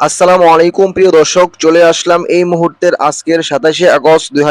আসসালামু আলাইকুম, প্রিয় দর্শক, চলে আসলাম এই মুহূর্তের আজকের সাতাশে আগস্ট দুই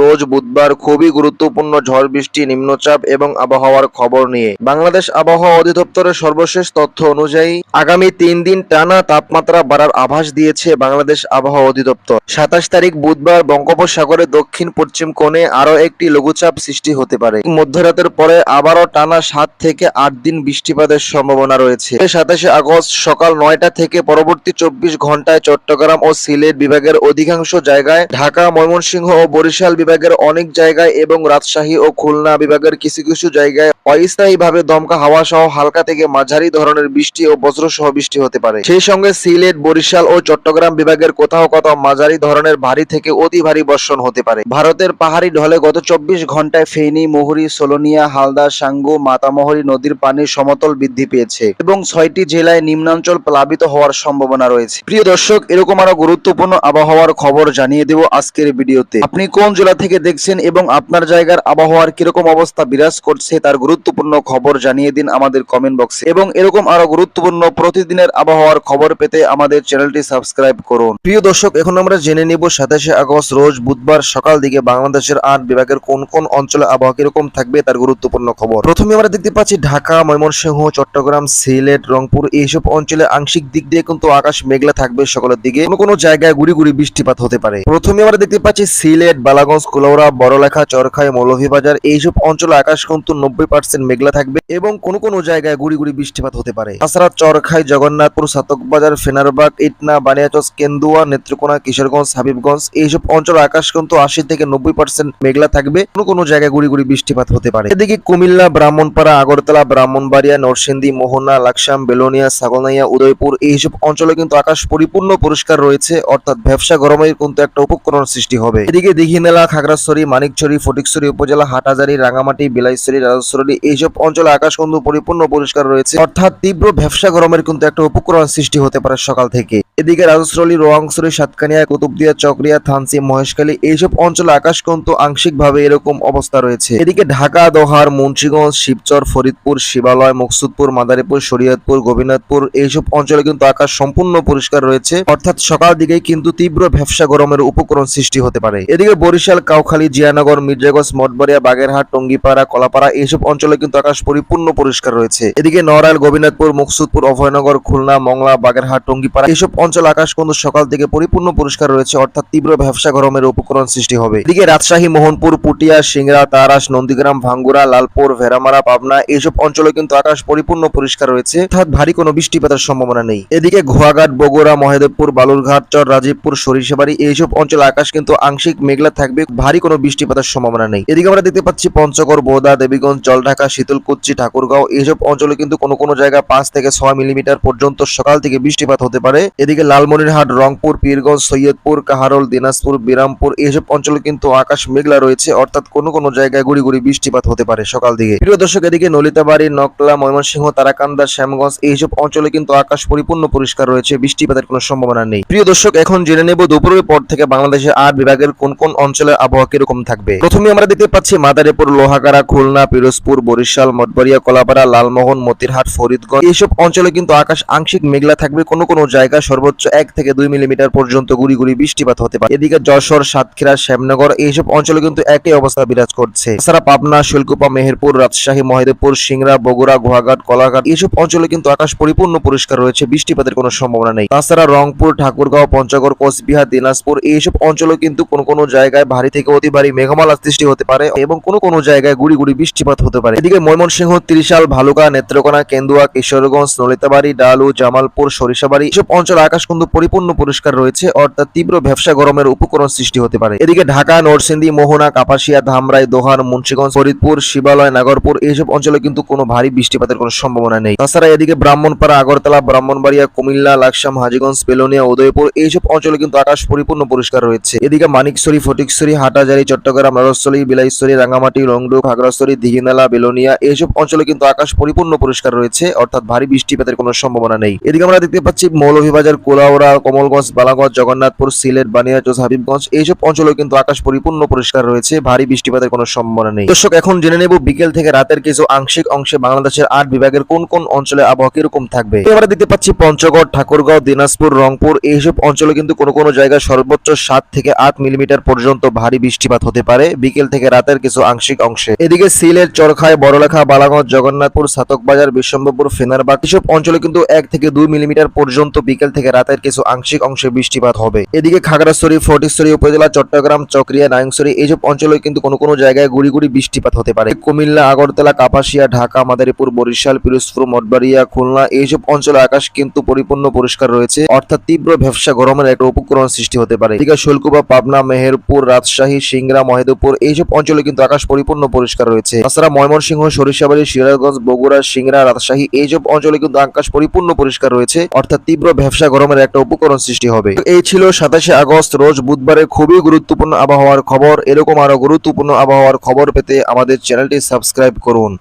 রোজ বুধবার খুবই গুরুত্বপূর্ণ ঝড় বৃষ্টি, নিম্নচাপ এবং আবহাওয়ার খবর নিয়ে। বাংলাদেশ আবহাওয়া অধিদপ্তরের সর্বশেষ তথ্য অনুযায়ী, আগামী তিন দিন টানা তাপমাত্রা বাড়ার আভাস দিয়েছে বাংলাদেশ আবহাওয়া অধিদপ্তর। সাতাশ তারিখ বুধবার বঙ্গোপসাগরের দক্ষিণ পশ্চিম কোণে আরও একটি লঘুচাপ সৃষ্টি হতে পারে। মধ্যরাতের পরে আবারও টানা সাত থেকে আট দিন বৃষ্টিপাতের সম্ভাবনা রয়েছে। সাতাশে আগস্ট সকাল নয়টা থেকে পরবর্তী চব্বিশ ঘন্টায় চট্টগ্রাম ও সিলেট বিভাগের অধিকাংশ জায়গায় ঢাকা, ময়মনসিংহ ও বরিশাল বিভাগের অনেক জায়গায় এবং রাজশাহী ও খুলনা বিভাগের কিছু কিছু জায়গায় অস্থায়ীভাবে দমকা হাওয়া সহ হালকা থেকে মাঝারি ধরনের বৃষ্টি ও বজ্র সহ বৃষ্টি হতে পারে। সেই সঙ্গে সিলেট, বরিশাল ও চট্টগ্রাম বিভাগের কোথাও কোথাও মাঝারি ধরনের ভারী থেকে অতি ভারী বর্ষণ হতে পারে। ভারতের পাহাড়ি ঢলে গত চব্বিশ ঘন্টায় ফেনী, মুহুরী, সোলোনিয়া, হালদা, সাঙ্গু, মাতামহরী নদীর পানির সমতল বৃদ্ধি পেয়েছে এবং ছয়টি জেলায় নিম্নাঞ্চল প্লাবিত হওয়ার সম্ভাবনা রয়েছে। প্রিয় দর্শক, এরকম আরও গুরুত্বপূর্ণ আবহাওয়ার খবর জানিয়ে দেব আজকের ভিডিওতে। আপনি কোন জেলা থেকে দেখছেন এবং আপনার জায়গার আবহাওয়ার কীরকম অবস্থা বিরাজ করছে তার গুরুত্বপূর্ণ খবর জানিয়ে দিন আমাদের কমেন্ট বক্সে এবং এরকম আরও গুরুত্বপূর্ণ প্রতিদিনের আবহাওয়ার খবর পেতে আমাদের চ্যানেলটি সাবস্ক্রাইব করুন। প্রিয় দর্শক, এখন আমরা জেনে নিব সাতাশে আগস্ট রোজ বুধবার সকাল দিকে বাংলাদেশের আট বিভাগের কোন কোন অঞ্চলে আবহাওয়া কীরকম থাকবে তার গুরুত্বপূর্ণ খবর। প্রথমে আমরা দেখতে পাচ্ছি ঢাকা, ময়মনসিংহ, চট্টগ্রাম, সিলেট, রংপুর, এইসব অঞ্চলে আংশিক দিক দিয়ে কিন্তু আকাশ মেঘলা থাকবে সকলের দিকে। কোনো কোনো জায়গায় গুড়ি গুড়ি বৃষ্টিপাত হতে পারে। প্রথমে আমরা দেখতে পাচ্ছি সিলেট, বালাগঞ্জ, কুলাউড়া, বড়লেখা, চরখাই, মৌলভীবাজার এইসব অঞ্চলে আকাশ কিন্তু নব্বই পার্সেন্ট মেঘলা থাকবে এবং কোনো কোনো জায়গায় গুড়ি গুড়ি বৃষ্টিপাত হতে পারে। তাছাড়া চরখাই, জগন্নাথপুর, সাতকবাজার, ফেনারবাগ, ইটনা বানিয়াচস কেন্দুয়া, নেত্রকোনা, কিশোরগঞ্জ, হাবিবগঞ্জ এইসব অঞ্চলে আকাশ কিন্তু আশি থেকে নব্বই পার্সেন্ট মেঘলা থাকবে। কোনো কোনো জায়গায় গুড়ি গুড়ি বৃষ্টিপাত হতে পারে। এদিকে কুমিল্লা, ব্রাহ্মণপাড়া, আগরতলা, ব্রাহ্মণবাড়িয়া, নরসিংদী, মোহনা, লাকসাম, বেলোনিয়া, সাগনাইয়া, উদয়পুর এইসব অঞ্চলে কিন্তু আকাশ পরিপূর্ণ পরিষ্কার রয়েছে, অর্থাৎ ব্যবসা গরমের কিন্তু একটা উপকরণ সৃষ্টি হবে। এদিকে দিঘিনেলা খাগড়াছড়ি মানিকছড়ি ফটিকছড়ি উপজেলা হাটাজারি রাঙামাটি, বিলাইছড়ি রাজছড়ি এইসব অঞ্চলে আকাশ কিন্তু পরিপূর্ণ পরিষ্কার রয়েছে, অর্থাৎ তীব্র ব্যবসা গরমের কিন্তু একটা উপকরণ সৃষ্টি হতে পারে সকাল থেকে। এদিকে রাজস্থলী রোয়াংছড়ি, সাতকানিয়া, কুতুবদিয়া, চকরিয়া থানসি মহেশখালী, এইসব অঞ্চলে আকাশ কিন্তু আংশিকভাবে এরকম অবস্থা রয়েছে। এদিকে ঢাকা, দোহার, মুন্সিগঞ্জ, শিবচর, ফরিদপুর, শিবালয়, মুকসুদপুর, মাদারীপুর, শরীয়তপুর গোবিনাথপুর এইসব অঞ্চলে কিন্তু আকাশ সম্পূর্ণ পরিষ্কার রয়েছে। অর্থাৎ সকাল দিকেই কিন্তু তীব্র ব্যবসা গরমের উপকরণ সৃষ্টি হতে পারে। এদিকে বরিশাল, কাউখালী, জিয়ানগর, মির্জাগঞ্জ, মঠবাড়িয়া, বাগেরহাট, টঙ্গিপাড়া, কলাপাড়া এইসব অঞ্চলে কিন্তু আকাশ পরিপূর্ণ পরিষ্কার রয়েছে। এদিকে নড়াইল গোবিনাথপুর মুকসুদপুর, অভয়নগর, খুলনা, মংলা, বাগেরহাট, টঙ্গিপাড়া এইসব অঞ্চল আকাশ কিন্তু সকাল থেকে পরিপূর্ণ পরিষ্কার রয়েছে, অর্থাৎ তীব্র ব্যবসা গরমের উপকরণ সৃষ্টি হবে। এদিকে রাজশাহী, মোহনপুর, পুটিয়া, সিংড়া, তারাস, নন্দীগ্রাম, ভাঙ্গুরা, লালপুর ভেরামারা পাবনা এইসব অঞ্চলে কিন্তু আকাশ পরিপূর্ণ পরিষ্কার রয়েছে, অর্থাৎ ভারী কোনো বৃষ্টিপাতের সম্ভাবনা নেই। এদিকে ঘোয়াঘাট বগুড়া, মহেদেবপুর, বালুরঘাট, চর, রাজীবপুর, সরিষাবাড়ি এইসব অঞ্চলে আকাশ কিন্তু আংশিক মেঘলা থাকবে। ভারী কোনো বৃষ্টিপাতের সম্ভাবনা নেই। এদিকে আমরা দেখতে পাচ্ছি পঞ্চগড়, বোদা, দেবীগঞ্জ, জলঢাকা শীতলকুচ্ছি ঠাকুরগাঁও এইসব অঞ্চলে কিন্তু কোনো কোনো জায়গায় পাঁচ থেকে ছয় মিলিমিটার পর্যন্ত সকাল থেকে বৃষ্টিপাত হতে পারে। এদিকে লালমনিরহাট, রংপুর, পীরগঞ্জ, সৈয়দপুর, কাহারল, দিনাজপুর, বিরামপুর এইসব অঞ্চলে কিন্তু আকাশ মেঘলা রয়েছে। অর্থাৎ কোনো কোনো জায়গায় গুড়ি গুড়ি বৃষ্টিপাত হতে পারে সকাল দিকে। প্রিয় দর্শক, এদিকে নলিতাবাড়ি, নকলা, ময়মনসিংহ, তারাকান্দা, শ্যামগঞ্জ এইসব অঞ্চলে কিন্তু আকাশ পরিপূর্ণ পরিষ্কার রয়েছে। বৃষ্টিপাতের কোনো সম্ভাবনা নেই। প্রিয় দর্শক, এখন জেনে নেব দুপুরের পর থেকে বাংলাদেশের আট বিভাগের কোন কোন অঞ্চলের আবহাওয়া কীরকম থাকবে। প্রথমে আমরা দেখতে পাচ্ছি, মাদারীপুর, লোহাগাড়া, খুলনা, পিরোজপুর, বরিশাল, মঠবাড়িয়া, কলাপাড়া, লালমোহন, মতিরহাট, ফরিদগঞ্জ এইসব অঞ্চলে কিন্তু আকাশ আংশিক মেঘলা থাকবে। কোনো কোনো জায়গায় সর্বোচ্চ এক থেকে দুই মিলিমিটার পর্যন্ত গুড়ি গুড়ি বৃষ্টিপাত হতে পারে। এদিকে যশোর, সাতক্ষীরা, শ্যামনগর এইসব অঞ্চলে কিন্তু একই অবস্থা বিরাজ করছে। এছাড়া পাবনা, শিলকুপা, মেহেরপুর, রাজশাহী, মহেদেবপুর, সিংড়া, বগুড়া গোহাঘাট কলাঘাট এইসব অঞ্চলে কিন্তু আকাশ পরিপূর্ণ পরিষ্কার রয়েছে। বৃষ্টিপাতের কোনো সম্ভাবনা নেই। তাছাড়া রংপুর, ঠাকুরগাঁও, পঞ্চগড়, কোচবিহার, দিনাজপুর এইসব অঞ্চলে কিন্তু কোনো কোনো জায়গায় ভারী থেকে অতি ভারী মেঘমালা সৃষ্টি হতে পারে এবং কোনো কোনো জায়গায় গুড়ি গুড়ি বৃষ্টিপাত হতে পারে। এদিকে ময়মনসিংহ, ত্রিশাল, ভালুকা, নেত্রকোনা, কেন্দুয়া, কিশোরগঞ্জ, নলিতাবাড়ি, ডালু, জামালপুর, সরিষাবাড়ি এসব অঞ্চল আকাশ কিন্তু পরিপূর্ণ পরিষ্কার রয়েছে অর্থাৎ তীব্র ব্যবসা গরমের উপকরণ সৃষ্টি হতে পারে। এদিকে ঢাকা, নরসিংদী, মোহনা, কাপাসিয়া, ধামরাই দোহার মুন্সিগঞ্জ, ফরিদপুর, শিবালয়, নাগরপুর এইসব অঞ্চলে কিন্তু কোনো ভারী বৃষ্টিপাতের কোনো সম্ভাবনা নেই। তাছাড়া এদিকে ব্রাহ্মণপাড়া, আগরতলা, ব্রাহ্মণবাড়িয়া, কুমিল্লা লাকসাম হাজিগঞ্জ বেলোনিয়া উদয়পুর এইসব অঞ্চলে কিন্তু আকাশ পরিপূর্ণ পরিষ্কার রয়েছে। এদিকে মানিকছড়ি ফটিকছড়ি হাটাজারি, চট্টগ্রাম, রাজস্থলী বিলাইছড়ি রাঙ্গামাটি রংডু খাগড়াছড়ি, দিঘিনালা, বেলোনিয়া এইসব অঞ্চলে কিন্তু আকাশ পরিপূর্ণ পরিষ্কার রয়েছে, অর্থাৎ ভারী বৃষ্টিপাতের কোনো সম্ভাবনা নেই। এদিকে আমরা দেখতে পাচ্ছি মৌলভীবাজার, কোলাউড়া, কমলগঞ্জ, বালাগঞ্জ, জগন্নাথপুর, সিলেট বানিয়াচোস হাবিবগঞ্জ এইসব অঞ্চলে কিন্তু আকাশ পরিপূর্ণ পরিষ্কার রয়েছে, ভারী বৃষ্টিপাতের কোনো সম্ভাবনা নেই। দর্শক, এখন জেনে নেব বিকেল থেকে রাতের কিছু আংশিক অংশে বাংলাদেশের আট বিভাগের কোন কোন অঞ্চলে আবহাওয়া কীরকম থাকবে। আমরা দেখতে পাচ্ছি পঞ্চগড় ঠাকুর ঠাকুরগাঁও, দিনাজপুর, রংপুর এইসব অঞ্চলে কিন্তু কোনো কোনো জায়গায় সর্বোচ্চ সাত থেকে আট মিলিমিটার পর্যন্ত ভারী বৃষ্টিপাত হতে পারে। বিকেল থেকে রাতের কিছু আংশিক অংশে। এদিকে সিলেট, চরখায়, বড়লেখা, বালাগঞ্জ, জগন্নাথপুর, সাতকবাজার বিশ্বম্বরপুর ফেনারবাগ এসব অঞ্চলে কিন্তু এক থেকে দুই মিলিমিটার পর্যন্ত বিকেল থেকে রাতের কিছু আংশিক অংশে বৃষ্টিপাত হবে। এদিকে খাগড়াছড়ি, ফটিকছড়ি, উপজেলা, চট্টগ্রাম, চকরিয়া, নারায়ণছড়ি এইসব অঞ্চলে কিন্তু কোনো কোনো জায়গায় গুড়ি গুড়ি বৃষ্টিপাত হতে পারে। কুমিল্লা, আগরতলা, কাপাসিয়া, ঢাকা, মাদারীপুর, বরিশাল, পিরোজপুর, মঠবাড়িয়া, খুলনা এইসব অঞ্চলে আকাশ কিন্তু পরিপূর্ণ পরিষ্কার রয়েছে। অর্থাৎ তীব্র ভ্যাবসা গরমের একটা উপকরণ সৃষ্টি হতে পারে। এদিকে শৈলকুপা পাবনা, মেহেরপুর, রাজশাহী সিংরা মহেদপুর এইসব অঞ্চলে কিন্তু আকাশ পরিপূর্ণ পরিষ্কার রয়েছে। তাছাড়া ময়মনসিংহ, সরিষাবাড়ি, সিরাজগঞ্জ, বগুড়া সিংরা রাজশাহী এইসব অঞ্চলে কিন্তু আকাশ পরিপূর্ণ পরিষ্কার রয়েছে। অর্থাৎ তীব্র ব্যবসা গরমের একটা উপকরণ সৃষ্টি হবে। এই ছিল সাতাশে আগস্ট, রোজ বুধবারের খুবই গুরুত্বপূর্ণ আবহাওয়ার খবর। এরকম আরও গুরুত্বপূর্ণ আবহাওয়ার খবর পেতে আমাদের চ্যানেলটি সাবস্ক্রাইব করুন।